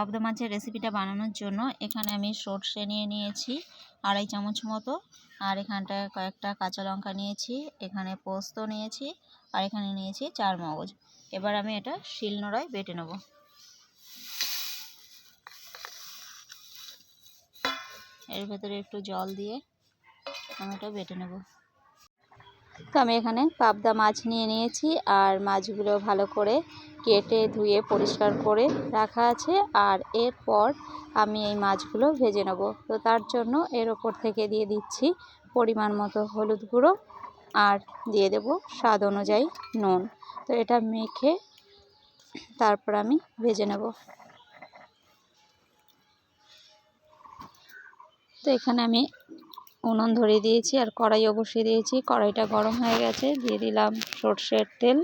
পাবদা মাছের রেসিপিটা বানানোর জন্য এখানে আমি সর্ষে নিয়ে নিয়েছি, আড়াই চামচ মতো। আর এখানটায় কয়েকটা কাঁচা লঙ্কা নিয়েছি, এখানে পোস্ত নিয়েছি, আর এখানে নিয়েছি চার মগজ। এবার আমি এটা শিলনোড়ায় বেটে নেব। এর ভেতরে একটু জল দিয়ে আমি এটা বেটে নেব। তো আমি এখানে পাবদা মাছ নিয়ে নিয়েছি আর মাছগুলো ভালো করে কেটে ধুয়ে পরিষ্কার করে রাখা আছে আর এরপর আমি এই মাছগুলো ভেজে নেব। তো তার জন্য এর ওপর থেকে দিয়ে দিচ্ছি পরিমাণ মতো হলুদ গুঁড়ো আর দিয়ে দেব স্বাদ অনুযায়ী নুন। তো এটা মেখে তারপর আমি ভেজে নেব। তো এখানে আমি উনুন ধরিয়ে দিয়েছি আর কড়াইও বসিয়ে দিয়েছি। কড়াইটা গরম হয়ে গেছে, দিয়ে দিলাম সর্ষের তেল।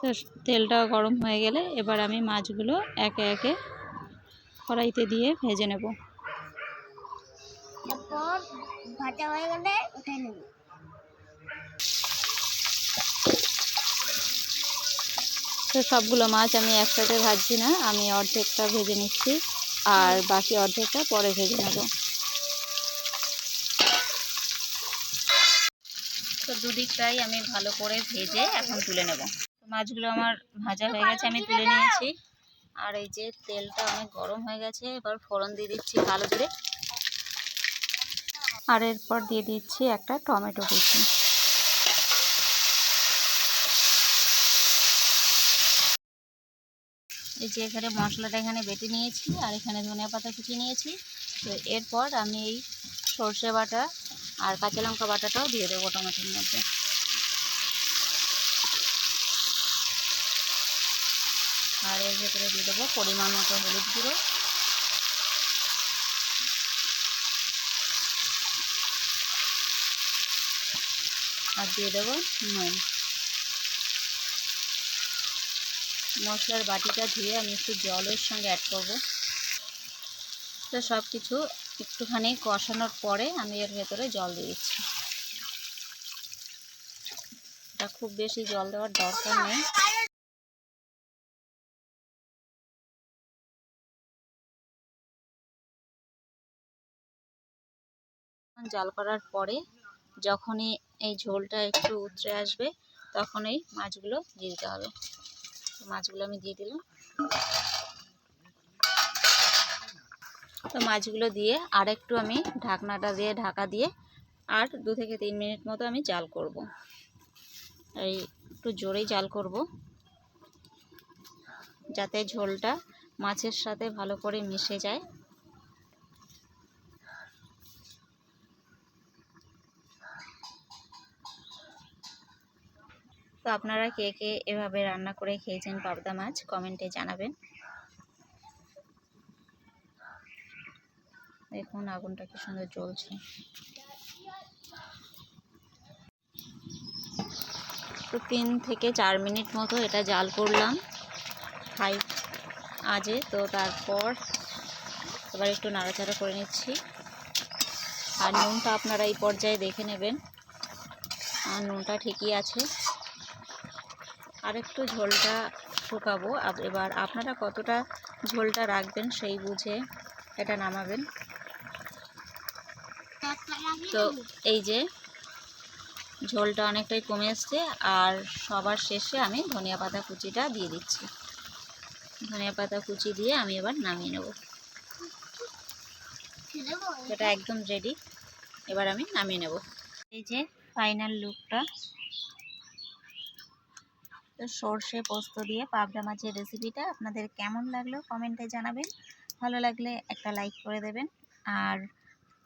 তো তেলটা গরম হয়ে গেলে এবার আমি মাছগুলো একে একে কড়াইতে দিয়ে ভেজে নেব। তারপর ভাজা হয়ে গেলে উঠে নেব। তো সবগুলো মাছ আমি একসাথে ভাজছি না, আমি অর্ধেকটা ভেজে নিচ্ছি আর বাকি অর্ধেকটা পরে ভেজে নেব। তো দুদিকটাই আমি ভালো করে ভেজে এখন তুলে নেব। মাছগুলো আমার ভাজা হয়ে গেছে, আমি তুলে নিয়েছি। আর এই যে তেলটা অনেক গরম হয়ে গেছে, এবার ফোড়ন দিয়ে দিচ্ছি কালো জিরে আর এরপর দিয়ে দিচ্ছি একটা টমেটো কুচি। এই যে এখানে মশলাটা এখানে বেটে নিয়েছি, আর এখানে ধনিয়া পাতা কুচি নিয়েছি। তো এরপর আমি এই সর্ষে বাটা আর কাঁচা লঙ্কা বাটাটাও দিয়ে দেবো টমেটোর মধ্যে। আর এর ভেতরে দিয়ে দেবো পরিমাণ মতো হলুদ গুঁড়ো। আর দিয়ে দেবো নুন। মশলার বাটিটা ধুয়ে আমি একটু জলের সঙ্গে অ্যাড করব। তো সব কিছু একটুখানি কষানোর পরে আমি এর ভেতরে জল দিয়ে দিচ্ছি। এটা খুব বেশি জল দেওয়ার দরকার নেই। জাল করার পরে যখনই এই ঝোলটা একটু উতরে আসবে তখন এই মাছগুলো দিয়ে দিতে হবে। মাছগুলো আমি দিয়ে দিলাম। তো মাছগুলো দিয়ে আর একটু আমি ঢাকনাটা দিয়ে, ঢাকা দিয়ে আর দু থেকে তিন মিনিট মতো আমি জাল করব। এই একটু জোরেই জাল করব। যাতে ঝোলটা মাছের সাথে ভালো করে মিশে যায়। তো আপনারা কে কে এভাবে রান্না করে খেয়েছেন পাবদা মাছ কমেন্টে জানাবেন। দেখুন আগুনটা কি সুন্দর জ্বলছে। তো তিন থেকে চার মিনিট মতো এটা জাল করলাম হাই আজে, তো তারপর এবার একটু নাড়াচাড়া করে নিচ্ছি। আর নুনটা আপনারা এই পর্যায়ে দেখে নেবেন। আর নুনটা ঠিকই আছে। আর একটু ঝোলটা শুকাবো। এবার আপনারা কতটা ঝোলটা রাখবেন সেই বুঝে এটা নামাবেন। তো এই যে ঝোলটা অনেকটাই কমে এসছে আর সবার শেষে আমি ধনিয়া পাতা কুচিটা দিয়ে দিচ্ছি। ধনিয়া পাতা কুচি দিয়ে আমি এবার নামিয়ে নেব। এটা একদম রেডি এবার আমি নামিয়ে নেব। এই যে ফাইনাল লুকটা তো সর্ষে পোস্ত দিয়ে পাবদা মাছের রেসিপিটা আপনাদের কেমন লাগল কমেন্টে জানাবেন। ভালো লাগলে একটা লাইক করে দেবেন। আর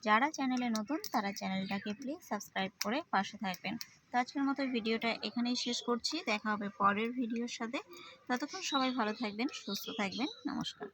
যারা চ্যানেলে নতুন, তারা চ্যানেলটাকে প্লিজ সাবস্ক্রাইব করে পাশে থাকবেন। তো আজকের মতো ভিডিওটা এখানেই শেষ করছি। দেখা হবে পরের ভিডিওর সাথে। ততক্ষণ সবাই ভালো থাকবেন, সুস্থ থাকবেন। নমস্কার।